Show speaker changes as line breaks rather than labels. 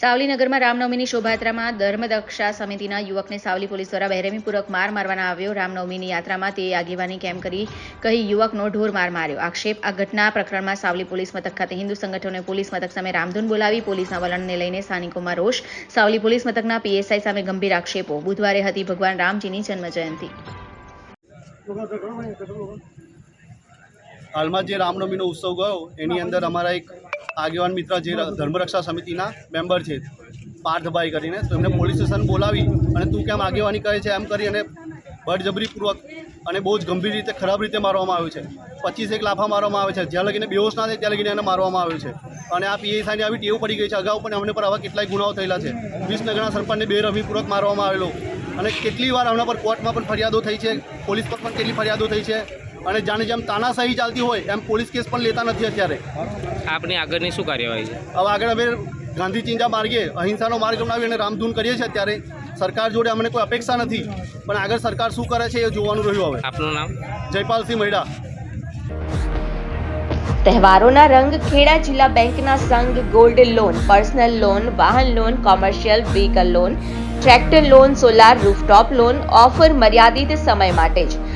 સાવલીનગરમાં રામનવમીની શોભાયાત્રામાં ધર્મદક્ષા સમિતિના યુવકને સાવલી પોલીસ દ્વારા બહેરમીપૂર્વક માર મારવાના આવ્યો. રામનવમીની યાત્રામાં તે આગેવાની કેમ કરી કહી યુવકનો ઢોર માર માર્યો. આક્ષેપ, આ ઘટના પ્રકરણમાં સાવલી પોલીસ મથક ખાતે હિન્દુ સંગઠનોએ પોલીસ મથક સામે રામધૂન બોલાવી પોલીસના વલણને લઈને સ્થાનિકોમાં રોષ. સાવલી પોલીસ મથકના પીએસઆઈ સામે ગંભીર આક્ષેપો. બુધવારે હતી ભગવાન રામજીની જન્મજયંતિ.
હાલમાં જે રામનવમીનો ઉત્સવ ગયો, એની અંદર અમારા એક આગેવાન મિત્ર જે ધર્મરક્ષા સમિતિના મેમ્બર છે, પાર્થભાઈ કરીને, તો એમને પોલીસ સ્ટેશન બોલાવી અને તું કેમ આગેવાની કહે છે એમ કરી અને બળજબરીપૂર્વક અને બહુ જ ગંભીર રીતે, ખરાબ રીતે મારવામાં આવ્યું છે. પચીસ એક લાફા મારવામાં આવે છે. જ્યાં લગીને બેહોશ ના થાય ત્યાં લગીને એને મારવામાં આવ્યો છે. અને આ પીએસઆઈને આવી ટેવ પડી ગઈ છે અગાઉ પણ અમને પર આવા કેટલાય ગુનાઓ થયેલા છે. વિસનગરના સરપંચને બેરહમીપૂર્વક મારવામાં આવેલો. અને કેટલી વાર આમના પર કોર્ટમાં પણ ફરિયાદો થઈ છે, પોલીસ પર પણ કેટલી ફરિયાદો થઈ છે. અને જાણે જેમ તાનાશાહી ચાલતી હોય એમ પોલીસ કેસ પણ લેતા નથી અત્યારે.
આપની આગળની શું કાર્યવાહી છે?
હવે આગળ અમે ગાંધી ચિંજા માર્ગે અહિંસાનો માર્ગ અપનાવી અને રામધૂન કરીએ છીએ અત્યારે. સરકાર જોડે અમને કોઈ અપેક્ષા નથી પણ આગળ સરકાર શું કરે છે એ જોવાનું રહ્યું હવે.
આપનું નામ?
જયપાલસિંહ મૈડા.
તહેવારોના રંગ ખેડા જિલ્લા બેંકના સંઘ ગોલ્ડ લોન પર્સનલ લોન વાહન loan commercial vehicle loan tractor loan solar rooftop loan offer મર્યાદિત સમય માટે જ.